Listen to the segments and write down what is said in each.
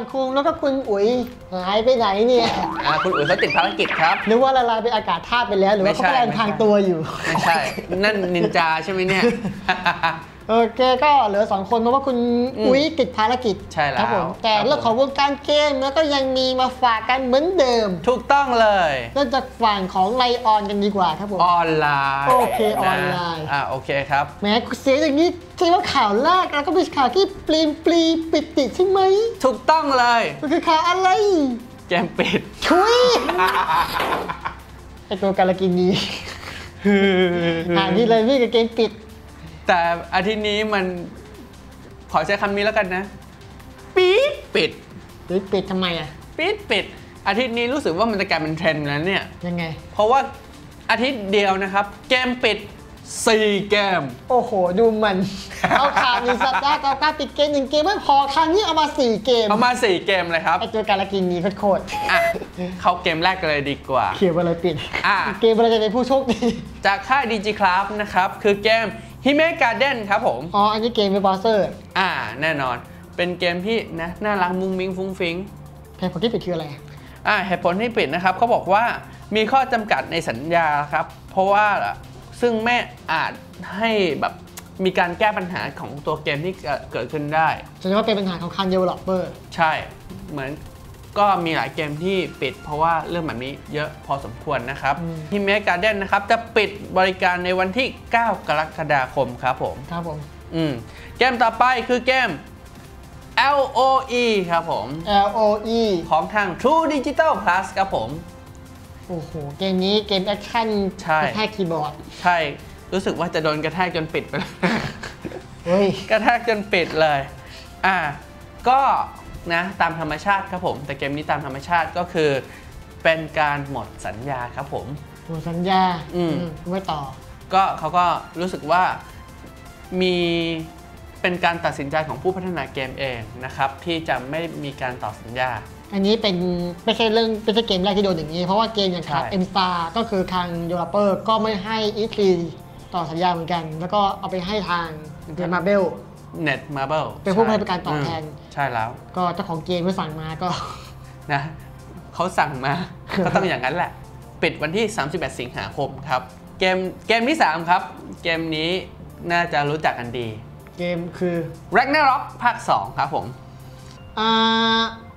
านคุงแล้วก็คุณอุ๋ยหายไปไหนเนี่ยอ่าคุณอุ๋ยเขาติดภารกิจครับหรือว่าละลายไปนอากาศธาตุไปแล้วหรือว่าไม่เขาใช่กำลังทางตัวอยู่ไม่ใช่ นั่นนินจาใช่ไหมเนี่ย โอเคก็เหลือสองคนเพราะว่าคุณอืมอุ้ยติดภารกิจใช่แล้วครับผมแต่ครับผมเรื่องของวงการเกมแล้วก็ยังมีมาฝากกันเหมือนเดิม ถูกต้องเลยเริ่มจากฝั่งของไลออนกันดีกว่าครับผมออนไลน์โอเคออนไลน์อ่าโอเคครับแหม้เสียงอย่างนี้คิดว่าข่าวแรกแล้วก็เป็นข่าวที่ปลีนปลีปิดติดใช่ไหมถูกต้องเลยมันคือข่าวอะไรเกมปิดชุยไอตัวการกินีอ่านที่เลยพี่กับเกมปิด แต่อาทิตย์นี้มันขอใช้คำนี้แล้วกันนะ ปี๊ดปิดหรือปิดทำไมอะปี๊ดปิด อาทิตย์นี้รู้สึกว่ามันจะกลายเป็นเทรนด์แล้วเนี่ยยังไง เพราะว่าอาทิตย์เดียวนะครับ เกมปิด4เกม โอ้โห ดูมัน เอาข่าวหนึ่งสัปดาห์กับการปิดเกมหนึ่งเกมไม่พอครั้งนี้เอามาสี่เกม เอามา4เกมเลยครับไอตัวการกินีโคตรอะเข้าเกมแรกกันเลยดีกว่าๆเขียวอะไรปิดอะเกมอะไรจะเป็นผู้โชคดี จากค่าย DG Craft นะครับ คือเกม Hime Garden ครับผม อ๋อ อันนี้เกมเป็นบอสเซอร์ อ่า แน่นอน เป็นเกมที่นะน่ารักมุ้งมิ้งฟุ้งฟิ้งแพงผลที่ปิดคืออะไร อ่า เหตุผลที่ปิดนะครับเขาบอกว่ามีข้อจำกัดในสัญญาครับ เพราะว่าซึ่งไม่อาจให้แบบมีการแก้ปัญหาของตัวเกมที่เกิดเกิดขึ้นได้แสดงว่าเป็นปัญหาของคันเดเวลลอปเปอร์ ใช่ เหมือน ก็มีหลายเกมที่ปิด เพราะว่าเรื่องแบบนี้เยอะพอสมควรนะครับที่เมกาเดนนะครับจะปิดบริการในวันที่ 9 กรกฎาคมครับผมครับผมอืมเกมต่อไปคือเกม LOE ครับผม L O E ของทาง True Digital Plus ครับผม โอ้โห เกมนี้เกมแอคชั่นใช่กระแทกคีย์บอร์ด ใช่ รู้สึกว่าจะโดนกระแทกจนปิดไปแล้วเฮ้ยกระแทกจนปิดเลย อ่า ก็ นะตามธรรมชาติครับผม แต่เกมนี้ตามธรรมชาติก็คือเป็นการหมดสัญญาครับผม หมดสัญญาอืม ไม่ต่อ ก็เขาก็รู้สึกว่ามีเป็นการตัดสินใจของผู้พัฒนาเกมเองนะครับที่จะไม่มีการต่อสัญญา อันนี้เป็นไม่ใช่เรื่องไม่ใช่เกมแรกที่โดนอย่างนี้ เพราะว่าเกมอย่างใช่ เอ็มสตาร์ก็คือทาง d e v e l o p e r ก็ไม่ให้อีทีต่อสัญญาเหมือนกัน แล้วก็เอาไปให้ทางเกมมาเบล Net Marble เป็นผู้ให้บริการตอบแทนมใช่แล้ว ก็เจ้าของเกมที่สั่งมาก็นะเขาสั่งมา ก็ต้องอย่างนั้นแหละ ปิดวันที่ 31 สิงหาคมครับ เกมเกมที่ 3 ครับ เกมนี้น่าจะรู้จักกันดี เกมคือ Ragnarok ภาค 2 ครับผมอ่า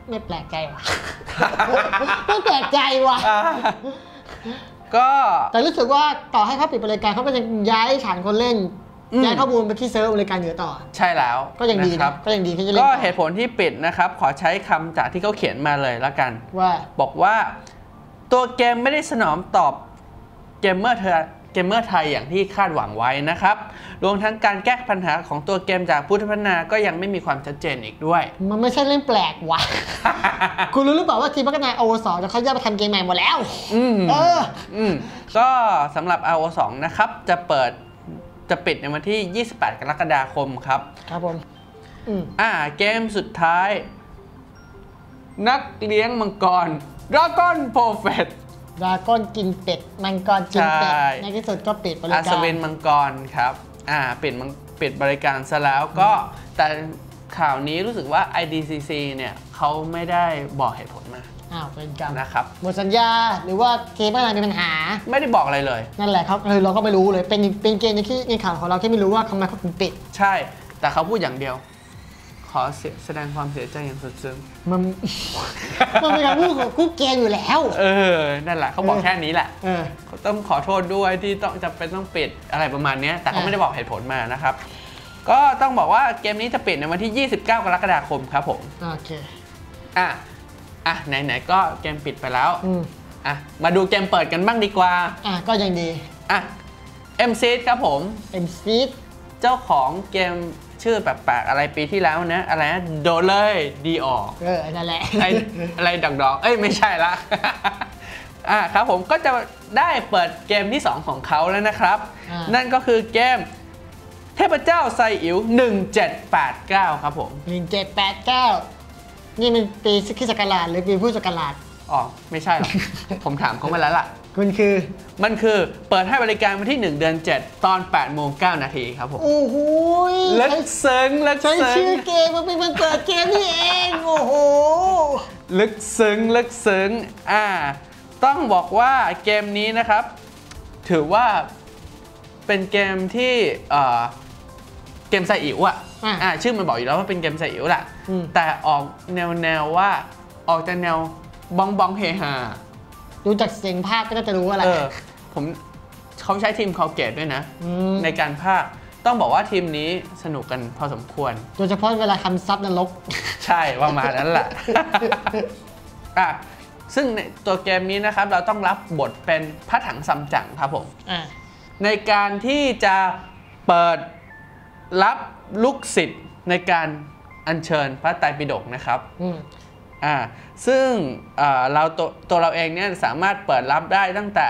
ไม่แปลกใจว่ะไม่แปลกใจว่ะก็แต่รู้สึกว่าต่อให้เขาปิดบริการเขาก็ยังย้ายฐานคนเล่นอืม ย้ายข้อมูลไปที่เซิร์ฟบริการเหนือต่อ ใช่แล้วก็ยังดีนะคนะรับ ก็ยังดีที่จะเล่นก็ต่อเหตุผลที่ปิดนะครับ ขอใช้คำจากที่เขาเขียนมาเลยละกัน ว่าบอกว่าตัวเกมไม่ได้สนองตอบเกมเมอร์เธอเกมเมอร์ไทยอย่างที่คาดหวังไว้นะครับ รวมทั้งการแก้ปัญหาของตัวเกมจากผู้พัฒนาก็ยังไม่มีความชัดเจนอีกด้วย มันไม่ใช่เรื่องแปลกว่ะคุณรู้หรือเปล่าว่าทีมพัฒนาโอสองเขาแยกไปทำเกมใหม่หมดแล้ว อืมเออ อืมก็สำหรับ RO2 นะครับ จะเปิด จะปิดในวันที่ 28 กรกฎาคมครับ ครับผมอืมอ่า เกมสุดท้าย นักเลี้ยงมังกร Dragon Prophet ดราก้อนกินเป็ด มังกรกินเป็ดใช่ในที่สุดก็ปิดบริอาการสเวนมังกรครับ อ่าปิดมังปิดบริการซะแล้วก็แต่ข่าวนี้รู้สึกว่า IDCC เนี่ยเขาไม่ได้บอกเหตุผลมา อ้าวเป็นกรรมนะครับหมดสัญญาหรือว่าเกมอะไรมีปัญหา ไม่ได้บอกอะไรเลย นั่นแหละครับเออเราก็ไม่รู้เลยเป็นเป็นเกมในที่ในข่าวของเราที่ไม่รู้ว่าทำไมเขาถึงปิด ใช่ แต่เขาพูดอย่างเดียว ขอเสียแสดงความเสียใจอย่างสุดซึ้งมันมันเป็นการพูดของกูเกมอยู่แล้ว เออ นั่นแหละเขาบอกเออแค่นี้แหละเออเขาต้องขอโทษด้วยที่ต้องจะเป็นต้องปิดอะไรประมาณเนี้ยแต่เขาอะไม่ได้บอกเหตุผลมานะครับก็ต้องบอกว่าเกมนี้จะปิดในวันที่ 29 กรกฎาคมครับผมโอเคอะ อะไหนๆก็เกมปิดไปแล้วอืมอะมาดูเกมเปิดกันบ้างดีกว่า อะก็ยังดีอะ m c ครับผมเอ็มซีดเจ้าของเกมชื่อแปลกๆอะไรปีที่แล้วนะ อะไรนะโดเลยดีออกเออนั่นแหละไออะไรดอกดอกๆ เอ้ยไม่ใช่ละอะครับผมก็จะได้เปิดเกมที่ 2 ของเขาแล้วนะครับอ่านั่นั่นก็คือเกมเทพเจ้าไซอิ๋ว1789 ครับผมห นึ่งเจ็ดแปดเก้านี่มันปีคริสต์ศักราชหรือปีพุทธศักราชอ๋อ ไม่ใช่หรอก ผมถามเขามาแล้วล่ะ คุณคือ มันคือเปิดให้บริการวันที่ 1 เดือน 7 ตอน8โมง9นาทีครับผม โอ้โหลึกซึ้งลึกใช้ซึ้งชื่อเกมมาเป็นวันเปิดเกมนี่เอง โอ้โหลึกซึ้งลึกซึ้งอ่า ต้องบอกว่าเกมนี้นะครับ ถือว่าเป็นเกมที่เอ่อ เกมไซอิ๋วอะอะอ่าชื่อมันบอกอยู่แล้วว่าเป็นเกมไซอิ๋วแหละอืมแต่ออกแนวแนวว่าออกจากแนวบองบองเฮฮาดูจากเสียงภาคก็น่าจะรู้อะไรเออผมเขาใช้ทีมคอลเกตด้วยนะมในการภาคต้องบอกว่าทีมนี้สนุกกันพอสมควร โดยเฉพาะเวลาทำซับนรก ใช่ประมาณนั้นแหละอะซึ่งในตัวเกมนี้นะครับเราต้องรับบทเป็นพระถังซัมจั๋งครับผมอ่าในการที่จะเปิด รับลูกศิษย์ในการอัญเชิญพระไตรปิฎกนะครับอืมอ่าซึ่งอ่าเราตัวตัวเราเองเนี่ยสามารถเปิดรับได้ตั้งแต่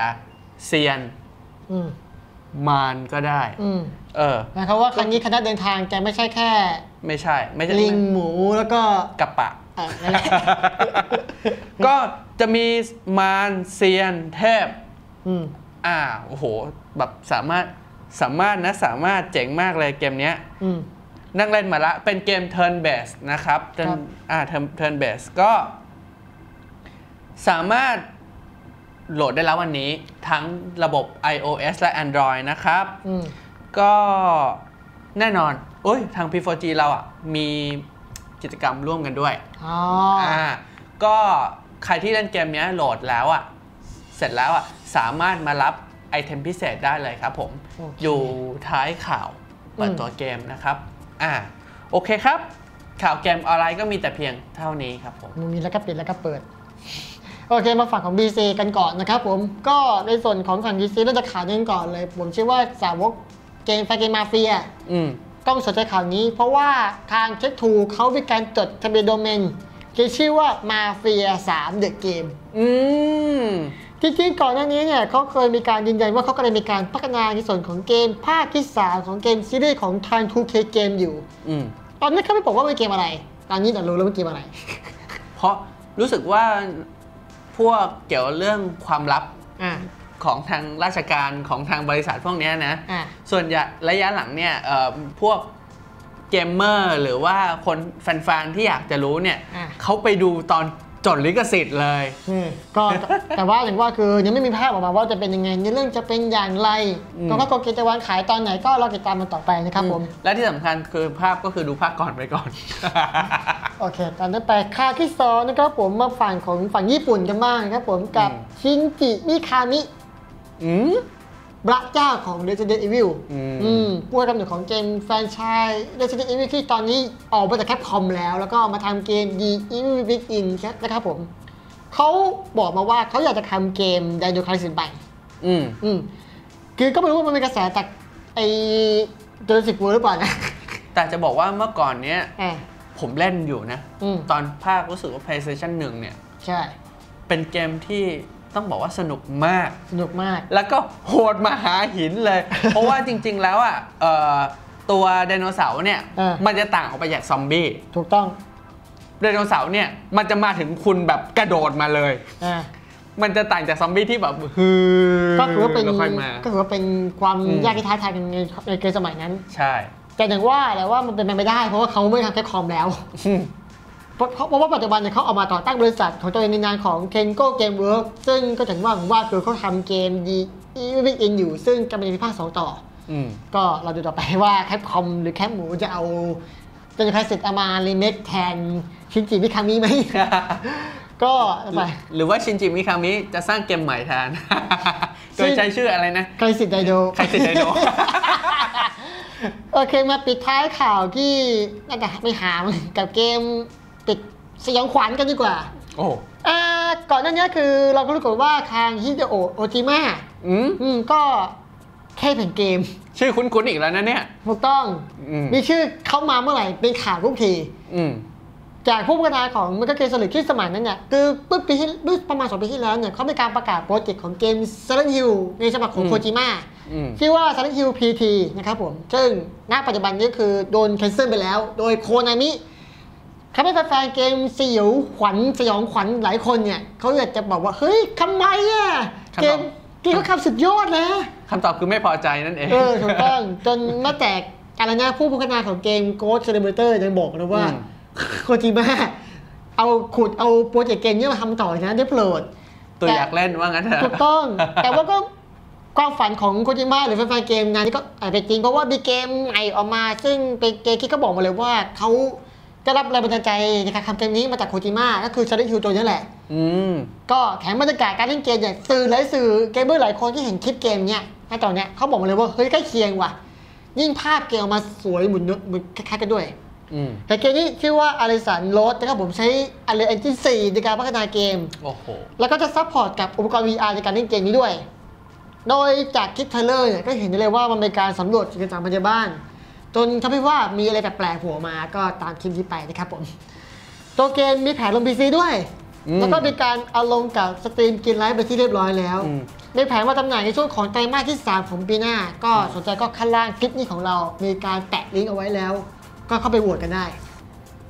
เซียนอืมมารก็ได้อืมเออนะครับว่าครั้งนี้คณะเดินทางจะไม่ใช่แค่ ไม่ใช่ ไม่ใช่ลิงหมูแล้วก็กับปะเออนั่นแหละก็จะมีมารเซียนเทพอืมอ่าโอ้โหแบบสามารถ สามารถนะสามารถเจ๋งมากเลยเกมเนี้ยอืมนั่งเล่นมาละ เป็นเกม turn based นะครับ turn ครับอ่า turn turn based ก็ สามารถโหลดได้แล้ววันนี้ ทั้งระบบ iOS และ Android นะครับอืมก็แน่นอนโอ้ยทาง P4G เราอะ มีกิจกรรมร่วมกันด้วยอ๋ออ่าก็ใครที่เล่นเกมเนี้ยโหลดแล้วอะ เสร็จแล้วอะ สามารถมารับ ไอเทมพิเศษได้เลยครับผมโอเคอยู่ท้ายข่าวเปิดอืมตัวเกมนะครับอ่าโอเคครับ ข่าวเกมออนไลน์ก็มีแต่เพียงเท่านี้ครับผมมันมีแล้วก็ปิดแล้วก็เปิดโอเคมาฝั่งของ BC กันก่อนนะครับผมก็ในส่วนของฝั่ง BC เราจะข่าวนี้กันก่อนเลย ผมเชื่อว่าสาวกเกมแฟเกมมาเฟียอืมต้องสนใจข่าวนี้ เพราะว่าทางเช็คทูเขามีการจดทะเบียนโดเมนที่ชื่อว่ามาเฟีย3 The Game อืม จริงๆก่อนหน้านี้เนี่ยเขาเคยมีการยืนยันว่าเขากำลังมีการพัฒนาในส่วนของเกมภาคที่ 3 ของเกมซีรีส์ของทาง 2K Game อยู่ อืมตอนนี้เขาไม่บอกว่าเป็นเกมอะไร ตอนนี้แต่รู้แล้วว่าเกมอะไร เพราะรู้สึกว่าพวกเกี่ยวเรื่องความลับอ่า ของทางราชการของทางบริษัทพวกเนี้ยนะ อ่า ส่วนใหญ่ระยะหลังเนี่ยเอ่อพวกเกมเมอร์หรือว่าคนแฟนๆที่อยากจะรู้เนี่ยอะ เขาไปดูตอน จดลิขสิทธิ์เลยอืมก็แต่ว่าอย่างว่าคือยังไม่มีภาพออกมาว่าจะเป็นยังไงในเรื่องจะเป็นอย่างไรอืมก็ก็เกมจะวางขายตอนไหนก็รอติดตามมันต่อไปนะครับผม และที่สำคัญคือภาพก็คือดูภาคก่อนไปก่อน โอเค ตอนนั้นไปค่าที่สองนะครับผมมาฝั่งของฝั่งญี่ปุ่นกันบ้างครับผมกับอืมชินจิมิคามิอืม พระเจ้าของ Resident Evil อืมอืมผู้กำเนิดของเกมแฟรนไชส์ Resident Evil ที่ตอนนี้ออกมาจากแคปคอมแล้ว แล้วก็มาทำเกม The Evil Within นะครับผม เขาบอกมาว่าเขาอยากจะทำเกม Dino Crisis ใหม่อืมอืมคือก็ไม่รู้ว่ามันเป็นกระแสจากไอ้เจอสิบวูหรือเปล่านะ แต่จะบอกว่าเมื่อก่อนเนี้ยอ่าผมเล่นอยู่นะอืมตอนภาครู้สึกว่า PlayStation 1 เนี่ย ใช่ เป็นเกมที่ ต้องบอกว่าสนุกมาก สนุกมาก แล้วก็โหดมาหาหินเลย เพราะว่าจริง ๆ แล้วอะเอ่อตัวไดโนเสาร์เนี่ยเออมันจะต่างออกไปจากซอมบี้ ถูกต้อง ไดโนเสาร์เนี่ย มันจะมาถึงคุณแบบกระโดดมาเลยอ่ามันจะต่างจากซอมบี้ที่แบบฮือก็คือว่าเป็นแล้วค่อยมาก็คือว่าเป็นความอืมยากที่ท้าทายกันในในเกมสมัยนั้น ใช่ แต่อย่างว่าแหละว่ามันเป็นไปไม่ได้ เพราะว่าเขาไม่ทำแคปคอมแล้วเพราะ เพราะว่าปัจจุบันเนี่ยเขาเอามาต่อตั้งบริษัทของตัวเองในนามของ Kenko Game Works ซึ่งก็ถึงว่าผมว่าคือเขาทำเกมดีอีวิกอินอยู่ ซึ่งกำลังมีภาคสองต่ออืมก็เราดูต่อไปว่าแคปคอมหรือแคปหมูจะเอาเจนคาสิตเอามารีเมคแทนชินจิมิคามิไหมก็ไปหรือว่าชินจิมิคามิจะสร้างเกมใหม่แทนโดยใช้ชื่ออะไรนะใครสิทธิ์ไดโดใครสิทธิ์ไดโดโอเคมาปิดท้ายข่าวที่น่าจะไม่หามกับเกม ปิดสยองขวัญกันดีกว่าโอ้อ่าก่อนหน้านี้คือเราก็รู้กันว่าทางฮิเดโอะโอจิมะอืมอืมก็แค่เป็นเกม ชื่อคุ้นๆอีกแล้วนะเนี่ย ถูกต้องอืมมีชื่อเข้ามาเมื่อไหร่เป็นข่าวทุกทีอืมจากผู้พัฒนาของมันก็เกมสลิดที่สมัยนั้นเนี่ย คือเมื่อปีที่เมื่อประมาณสองปีที่แล้วเนี่ยเขามีการประกาศโปรเจกต์ของเกม Silent Hill ในฉบับของอืมโคจิมะอืมชื่อว่า Silent Hill PT นะครับผม ซึ่งณปัจจุบันนี้คือโดนแคนเซิลไปแล้ว โดยโคนามิ ถ้าไม่แฟนๆเกมสยองขวัญสยองขวัญหลายคนเนี่ยเขาอยากจะบอกว่าเฮ้ยทำไมอะครับเกมเกมเขาทำสุดยอดนะคำตอบคือไม่พอใจนั่นเอง เออถูกต้องจนแม้แต่อะไรนะผู้พัฒนาของเกม Ghost Simulator ยังบอกนะว่าอืมโคจิมะเอาขุดเอาโปรเจกต์เกมนี้มาทำต่อนะได้โปรดตัวอยากเล่นว่างั้นเถอะถูกต้อง แต่ว่าก็ความฝันของโคจิมะหรือแฟนๆเกมงานนี้ก็อาจเป็นจริงเพราะว่ามีเกมใหม่ออกมา ซึ่งเป็นเกมที่เขาบอกมาเลยว่าเขา ได้รับแรงบันดาลใจในการทำเกมนี้มาจากโคจิมะก็คือ Silent Hill ตัวนี้แหละ อืมก็แถมบรรยากาศการเล่นเกมเนี่ยสื่อหลายสื่อเกมเมอร์หลายคนที่เห็นคลิปเกมเนี่ยในตอนเนี้ยเขาบอกมาเลยว่าเฮ้ยใกล้เคียงว่ะ ยิ่งภาพเกมออกมาสวยเหมือนเหมือนคล้ายๆกันด้วยอืมแต่เกมนี้ชื่อว่า a r i s a n Road นะครับผมใช้ Unreal Engine 4ในการพัฒนาเกม โอ้โห แล้วก็จะซัพพอร์ตกับอุปกรณ์ VR ในการเล่นเกมนี้ด้วย โดยจากคลิปเทรลเลอร์เนี่ยก็เห็นได้เลยว่ามันเป็นการสำรวจกิจกรรมภายในบ้าน จนทำให้ว่ามีอะไรแปลกๆโผล่มาก็ตามคลิปนี้ไปนะครับผม ตัวเกมมีแผนลง PC ด้วย อืมแล้วก็มีการเอาลงกับสตรีมกินไลฟ์ไปที่เรียบร้อยแล้ว อืม ในแผนว่าจำหน่ายในช่วงของไตรมาสที่ 3 ของปีหน้า ก็สนใจก็ข้างล่างคลิปนี้ของเรา มีการแปะลิงก์เอาไว้แล้ว ก็เข้าไปโหวตกันได้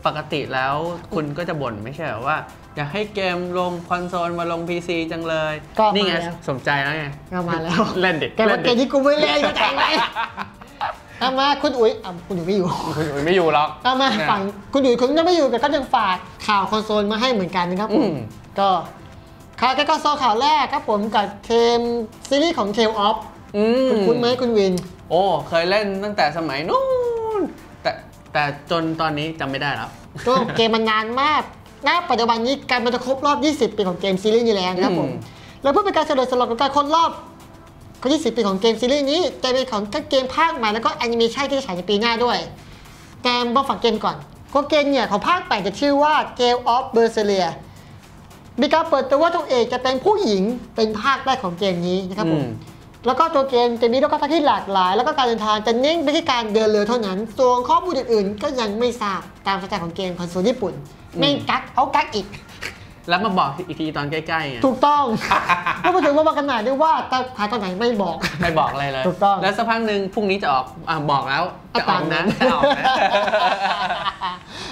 ปกติแล้วคุณก็จะบ่นไม่ใช่เหรอว่า อยากให้เกมลงคอนโซลมาลง PC จังเลย ก็นี่ไงมาแล้ว สมใจแล้วไง ก็มาแล้ว เล่นดิ แต่ว่าเกมที่กูไม่เล่นก็ใจไหม เอามาคุณอุ๋ยอะคุณอุ๋ยไม่อยู่ คุณอุ๋ยไม่อยู่หรอกเอามาเนี่ยฝั่งคุณอุ๋ยคุณยังไม่อยู่แต่ก็ยังฝากข่าวคอนโซลมาให้เหมือนกันนะครับผอืมมก็ข่าวแกก็โซลข่าวแรกครับผมกับเทมซีรีส์ของ Tale of อืมคุณคุ้นไหมคุณวิน โอ้ เคยเล่นตั้งแต่สมัยนู้นแต่แต่จนตอนนี้จำไม่ได้แล้วก็เกมมันนานมากณปัจจุบันนี้การมันจะครบรอบ 20 ปีของเกมซีรีส์นี้แล้วนะครับผมอืมแล้วเพื่อเป็นการเฉลิมฉลองกับการครบรอบ ก็20 ปีของเกมซีรีส์นี้จะเป็นของทั้งเกมภาคใหม่แล้วก็แอนิเมชันที่จะฉายในปีหน้าด้วย แต่มาฝั่งเกมก่อนก็เกมเนี่ยของภาคแปดจะชื่อว่า Gale of Berseria มีการเปิดตัวว่าตัวเอกจะเป็นผู้หญิงเป็นภาคแรกของเกมนี้นะครับผมอืมแล้วก็ตัวเกมจะมีลูกค้าที่หลากหลาย แล้วก็การเดินทางจะเน้นไปที่การเดินเรือเท่านั้น ส่วนข้อมูลอื่นๆ ก็ยังไม่ทราบตามสไตล์ของเกมคอนโซลญี่ปุ่นไม่งกักเอากักอีก แล้วมาบอกอีกทีตอนใกล้ๆไงถูกต้องก็มาถึงว่ามาขนาดได้ว่าตาถ่ายตอนไหนไม่บอก ไม่บอกอะไรเลย ถูกต้อง แล้วสักพักหนึ่งพรุ่งนี้จะออกอะบอกแล้ว จะออกนะจะออกนะ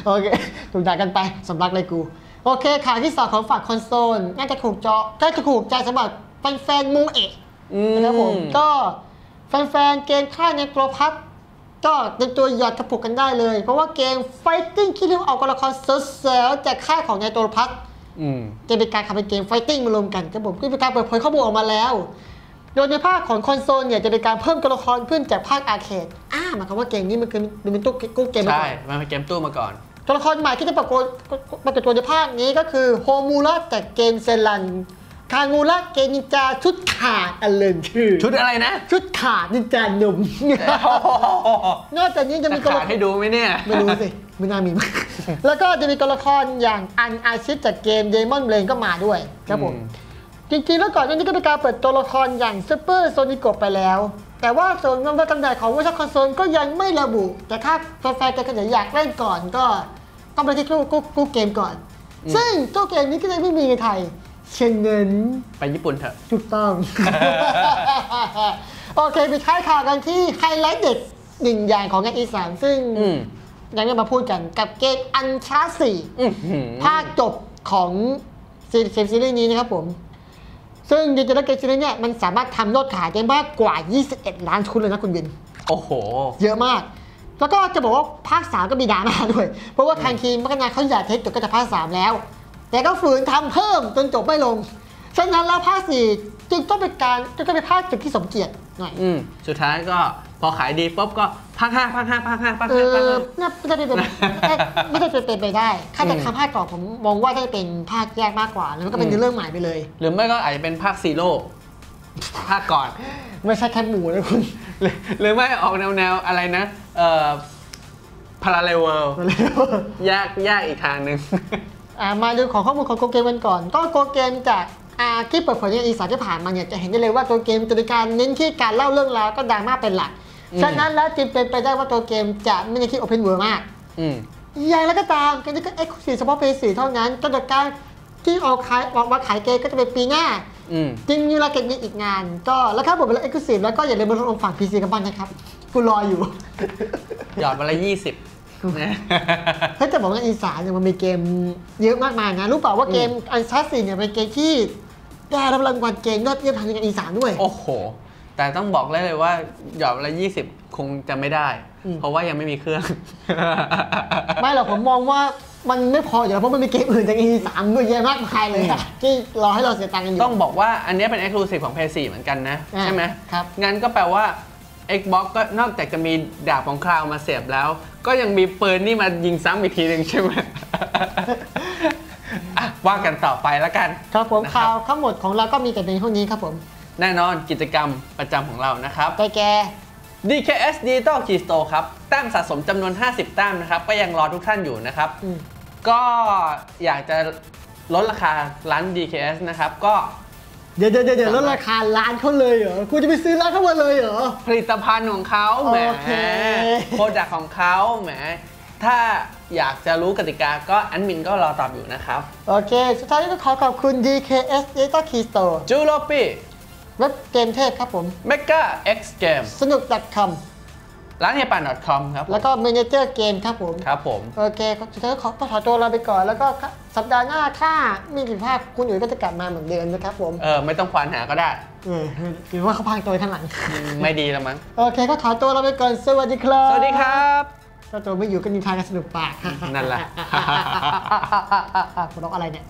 โอเค ถูกด่ากันไปสำลักเลยกู โอเคข่าวที่สองของฝั่งคอนโซล น่าจะถูกจอน่าจะถูกใจสำหรับแฟนๆมูเอะอืมนะครับผม ก็แฟนๆเกมค่ายในโกลพัทก็เป็นตัวหยอดกระปุกกันได้เลย เพราะว่าเกม Fighting ที่เรียกว่าเอากละครเซลล์จากค่ายของในโกลพัท อืมจะเป็นการทำเป็นเกม Fighting มารวมกันครับผมก็เป็นการเปิดเผยข้อมูลออกมาแล้ว โดยในภาคของคอนโซลเนี่ยจะเป็นการเพิ่มตัวละครขึ้นจากภาคอาร์เคดอ่าหมายความว่าเกมนี้มันคือมันเป็นตู้กู้เกมมาใช่ก่อนมันเป็นเกมตู้มาก่อนตัวละครใหม่ที่จะปรากฏปรากฏตัวในภาคนี้ก็คือโฮมูระจากเกมเซรันคางูระเกมนินจาชุดขาดอันเลินชื่อ ชุดอะไรนะ ชุดขาดนินจาหนุ่มนอกจากนี้จะจะมีตัวขาละดครให้ดูไหมเนี่ย ไม่รู้สิ ไม่น่ามีแล้วก็จะมีตัวละครอย่างอันอาชิตจากเกมเดมอนเบลนก็มาด้วยครับผมอืมจริงๆแล้วก่อนหน้านี้ก็เป็นการเปิดตัวละครอย่างซูเปอร์โซนิโกไปแล้ว แต่ว่าส่วนวันจำหน่ายของเวอร์ชันคอนโซลก็ยังไม่ระบุ แต่ถ้าแฟนๆจะอยากเล่นก่อนก็ต้องไปที่กู้กู้กู้เกมก่อน ซึ่งตัวเกมนี้ก็เลยไม่มีในไทยเช่นนั้นไปญี่ปุ่นเถอะถูกต้อง โอเคไปท้ายข่าวกันที่ไฮไลท์เด็ดหนึ่งอย่างของงานอีสานซึ่งอืมยั งไม่มาพูดกันกับเกมอันชาสี่อื้อหือภาคจบของซีรีส์ซีรีส์นี้นะครับผม ซึ่งจริงๆแล้วเกมซีรีส์เนี่ยมันสามารถทำยอดขายได้มากกว่า 21 ล้านชุดเลยนะคุณบิน โอ้โห เยอะมาก แล้วก็จะบอกว่าภาค 3 ก็มีดราม่าด้วย เพราะว่าทางทีมพัฒนาเขาอยากเทคจบก็จะภาค 3 แล้ว แต่ก็ฝืนทำเพิ่มจนจบไม่ลงฉะนั้นแล้วภาค 4 จึงต้องเป็นการจึงต้องเป็นภาคจบที่สมเกียรติหน่อยอืมสุดท้ายก็ พอขายดีปุ๊บก็ภาคห้าภาคห้าภาคห้าภาคเอห้าภาคอห้าน่าไม่ได้เป็นไม่ได้เป็นไปได้ถ้าจะทำภาคต่อผมมองว่าได้เป็นภาคแยกมากกว่า แล้วมันก็เป็นอืมเรื่องใหม่ไปเลย หรือไม่ก็อาจจะเป็นภาคซีโร่ภาคก่อน ไม่ใช่แค่หมูนะคุณ หรือหรือไม่ออกแนวแนวอะไรนะ เอ่อพาราเลเวลยากยากอีกทางหนึ่งอ่ามาดูของข้อมูลของโกเกมกันก่อน ก็โกเกมจากอ่าที่เปิดเผยในอีสานที่ผ่านมาเนี่ยจะเห็นได้เลยว่าตัวเกมจะมีการเน้นที่การเล่าเรื่องราวก็ดราม่าเป็นหลักอืม ฉะนั้นแล้วจึงเป็นไปได้ว่าตัวเกมจะไม่ได้ที่โอเพนเวิร์มากอืมอย่างไรก็ตามเกมนี้ก็เอ็กซ์คลูซีฟเฉพาะเพย์สี่เท่านั้นจนจากการที่ออกขายออกมาขายเกมก็จะเป็นปีหน้าอืมจริงมีเวลาเก็บมีอีกงาน ก็แล้วครับผมเป็นเอ็กซ์คลูซีฟแล้วก็อย่าลืมมาลงฝั่งพีซีกันบ้างนะครับกูรออยู่ หยอดวันละยี่สิบเฮ้ยจะบอกว่าอีสานเนี่ยมันมีเกมเยอะมากมายนะ รู้เปล่าว่าเกมอันซัสซิเนี่ยเป็นเกมที่ได้รับรางวัลเกมยอดเยี่ยมทางการอีสานด้วย โอ้โห แต่ต้องบอกเลยเลยว่าหยอดละยี่สิบคงจะไม่ได้ อืม เพราะว่ายังไม่มีเครื่อง ไม่หรอกผมมองว่ามันไม่พออยู่แล้วเพราะมันมีเกมอื่นจากอีสานด้วยเยอะมากมายเลยอะที่รอให้เราเสียตังค์กันอยู่ ต้องบอกว่าอันนี้เป็น Exclusive ของ PS4 เหมือนกันนะ อ่าใช่ไหมครับ งั้นก็แปลว่า Xbox ก็นอกจากจะมีดาบของคราวมาเสียบแล้ว ก็ยังมีปืนนี่มายิงซ้ำอีกทีหนึ่งใช่ไหม อะว่ากันต่อไปแล้วกัน ครับผมนะครับ ข่าวทั้งหมดของเราก็มีแต่ในเท่านี้ครับผม แน่นอนกิจกรรมประจำของเรานะครับไปแก DKS Digital Key Store ครับ แต้มสะสมจำนวน 50 แต้มนะครับ ก็ยังรอทุกท่านอยู่นะครับ อืม ก็อยากจะลดราคาร้าน DKS นะครับ ก็เดี๋ยวเดี๋ยวเดี๋ยวลดราคาร้านเขาเลยเหรอ กูจะไปซื้อร้านเขามาเลยเหรอ ผลิตภัณฑ์ของเขาแหมโอเค โปรดักของเขาแหมถ้าอยากจะรู้กติกาก็แอดมินก็รอตอบอยู่นะครับ โอเค สุดท้ายนี้ต้องขอขอบคุณ DKS Digital Key Store จูโลปี้ เว็บเกมเทพครับผมเมกา X Game สนุก .com ร้านเฮียปัน .com ครับผมแล้วก็ Manager Game ครับผม ครับผม โอเคสุดท้ายขอต้องขอตัวลาไปก่อน แล้วก็สัปดาห์หน้าถ้ามีผิดพลาดคุณอุ๋ยก็จะกลับมาเหมือนเดิมนะครับผม เออ ไม่ต้องควานหาก็ได้ เออหรือว่าเขาพังตัวข้างหลังอืมไม่ดีแล้วมั้ง โอเค ก็ขอตัวลาไปก่อน สวัสดีครับ สวัสดีครับถ้าตัวไม่อยู่ก็นินทากันสนุกปาก นั่นแหละหัวเราะอะไรเนี่ย